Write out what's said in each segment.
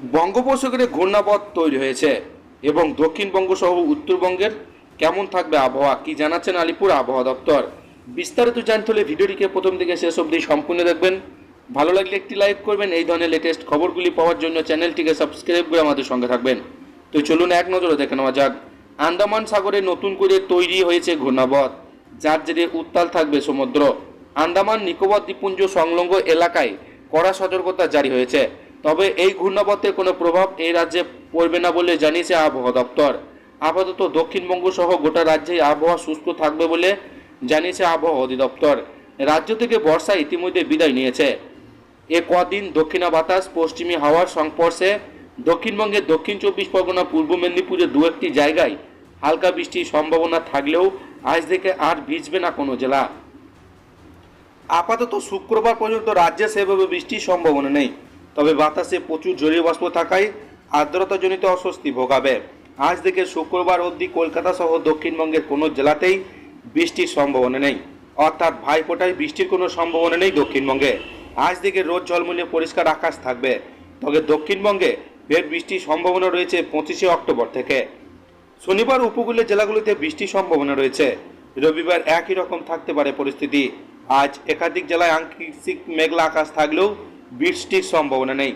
বঙ্গোপসাগরে ঘূর্ণাবধ তৈরি হয়েছে এবং দক্ষিণবঙ্গ সহ উত্তরবঙ্গের কেমন থাকবে আবহাওয়া কি জানাচ্ছেন আলিপুর আবহাওয়া দপ্তর। বিস্তারিত জানতে হলে ভিডিওটিকে প্রথম থেকে শেষ অবধি সম্পূর্ণ দেখবেন। ভালো লাগলে একটি লাইক করবেন, এই ধরনের লেটেস্ট খবরগুলি পাওয়ার জন্য চ্যানেলটিকে সাবস্ক্রাইব করে আমাদের সঙ্গে থাকবেন। তো চলুন এক নজরে দেখে নেওয়া যাক। আন্দামান সাগরে নতুন করে তৈরি হয়েছে ঘূর্ণাবধ যার জেরে উত্তাল থাকবে সমুদ্র। আন্দামান নিকোবর দ্বীপপুঞ্জ সংলগ্ন এলাকায় কড়া সতর্কতা জারি হয়েছে। তবে এই ঘূর্ণাবর্তের কোনো প্রভাব এই রাজ্যে পড়বে না বলে জানিয়েছে আবহাওয়া দপ্তর। আপাতত দক্ষিণবঙ্গ সহ গোটা রাজ্যেই আবহাওয়া সুস্থ থাকবে বলে জানিয়েছে আবহাওয়া অধিদপ্তর। রাজ্য থেকে বর্ষা ইতিমধ্যে বিদায় নিয়েছে। এ কদিন দক্ষিণা বাতাস, পশ্চিমী হাওয়ার সংস্পর্শে দক্ষিণবঙ্গের দক্ষিণ চব্বিশ পরগনা, পূর্ব মেদিনীপুরে দু একটি জায়গায় হালকা বৃষ্টির সম্ভাবনা থাকলেও আজ থেকে আর ভিজবে না কোনো জেলা। আপাতত শুক্রবার পর্যন্ত রাজ্যে সেভাবে বৃষ্টির সম্ভাবনা নেই। তবে বাতাসে প্রচুর জলীয় বাষ্প থাকায় আর্দ্রতাজনিত অস্বস্তি ভোগাবে। আজ থেকে শুক্রবার অবধি কলকাতা সহ দক্ষিণবঙ্গের কোনো জেলাতেই বৃষ্টির সম্ভাবনা নেই। অর্থাৎ ভাইফোঁটায় বৃষ্টির কোনো সম্ভাবনা নেই দক্ষিণবঙ্গে। আজ থেকে রোদ ঝলমলে পরিষ্কার আকাশ থাকবে। তবে দক্ষিণবঙ্গে ফের বৃষ্টির সম্ভাবনা রয়েছে পঁচিশে অক্টোবর থেকে। শনিবার উপকূলীয় জেলাগুলিতে বৃষ্টির সম্ভাবনা রয়েছে। রবিবার একই রকম থাকতে পারে পরিস্থিতি। আজ একাধিক জেলায় আংশিক মেঘলা আকাশ থাকলেও বৃষ্টির সম্ভাবনা নেই।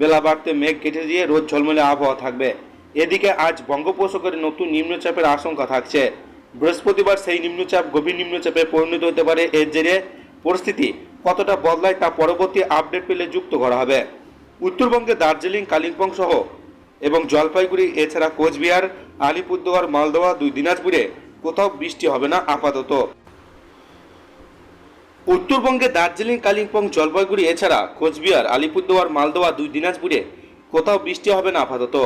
বেলা বাড়তে মেঘ কেটে দিয়ে রোদ ঝলমলে আবহাওয়া থাকবে। এদিকে আজ বঙ্গোপসাগরে নতুন নিম্নচাপের আশঙ্কা থাকছে। বৃহস্পতিবার সেই নিম্নচাপ গভীর নিম্নচাপে পরিণত হতে পারে। এর জেরে পরিস্থিতি কতটা বদলায় তা পরবর্তী আপডেট পেলে যুক্ত করা হবে। উত্তরবঙ্গে দার্জিলিং, কালিম্পং সহ এবং জলপাইগুড়ি, এছাড়া কোচবিহার, আলিপুরদুয়ার মালদহ দুই দিনাজপুরে কোথাও বৃষ্টি হবে না, আপাতত। উত্তরবঙ্গে দার্জিলিং, কালিম্পং, জলপাইগুড়ি, এছাড়া কোচবিহার, আলিপুরদুয়ার মালদোয়া দুই দিনাজপুরে কোথাও বৃষ্টি হবে না আপাতত।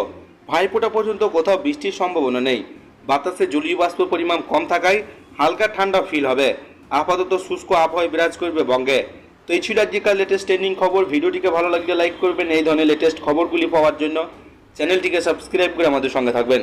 ভাইফোঁটা পর্যন্ত কোথাও বৃষ্টির সম্ভাবনা নেই। বাতাসে জলীয় বাষ্প পরিমাণ কম থাকায় হালকা ঠান্ডা ফিল হবে। আপাতত শুষ্ক আবহাওয়ায় বিরাজ করবে বঙ্গে। তো এই ছিল আজকের লেটেস্ট ট্রেন্ডিং খবর। ভিডিওটিকে ভালো লাগলে লাইক করবেন। এই ধরনের লেটেস্ট খবরগুলি পাওয়ার জন্য চ্যানেলটিকে সাবস্ক্রাইব করে আমাদের সঙ্গে থাকবেন।